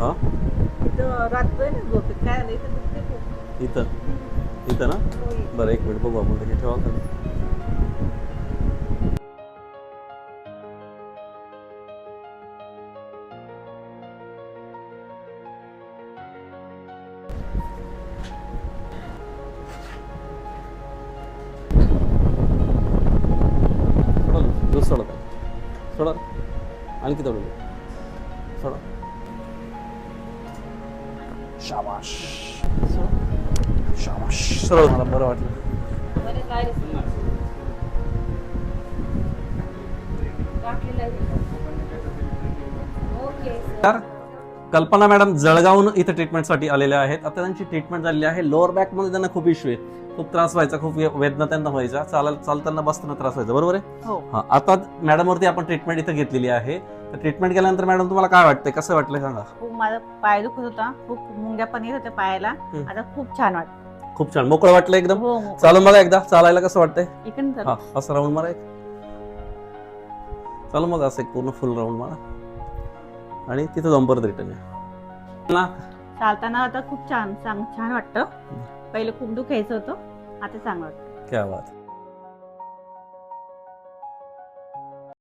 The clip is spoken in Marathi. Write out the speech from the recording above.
हा? इथं इथं ना. बरं एक मिनिट बघू आपण. ठेवा का सोडा आणखी दूध. सोडा. शाबाश शाबाश सरळ मला बरं वाटलं बरे काय रे? गाठलेलं आहे. ओके तर कल्पना मॅडम जळगावून इथं ट्रीटमेंटसाठी आलेल्या आहेत. आता त्यांची ट्रीटमेंट झालेली आहे. लोअर बॅकमध्ये त्यांना खूप इश्यू आहे खूप त्रास व्हायचा खूप वेदना त्यांना व्हायच्या. चालायला चालताना बसताना त्रास व्हायचा. बरोबर आहे? हो. हा. आता मॅडमवरती आपण ट्रीटमेंट इथं घेतलेली आहे. तर ट्रीटमेंट केल्यानंतर मॅडम तुम्हाला काय वाटतंय? कसं वाटलं सांगा? खूप माझा पाय दुखत होता. खूप मुंग्या पण येत होत्या पायाला. आता खूप छान वाटत खूप छान. मोकळं वाटलं एकदम? हो हो. चालून बघा एकदा. चालायला कसं वाटतंय. हा. असं राऊंड मारा एक. चालू मग असं एक पूर्ण फुल राऊंड मारा. आणि तिथं जाऊन परत रिटर्न या चालताना आता खूप छान चांग छान वाटतं. पहिले खूप दुखायचं होतं आता चांगलं वाटतं. क्या बात.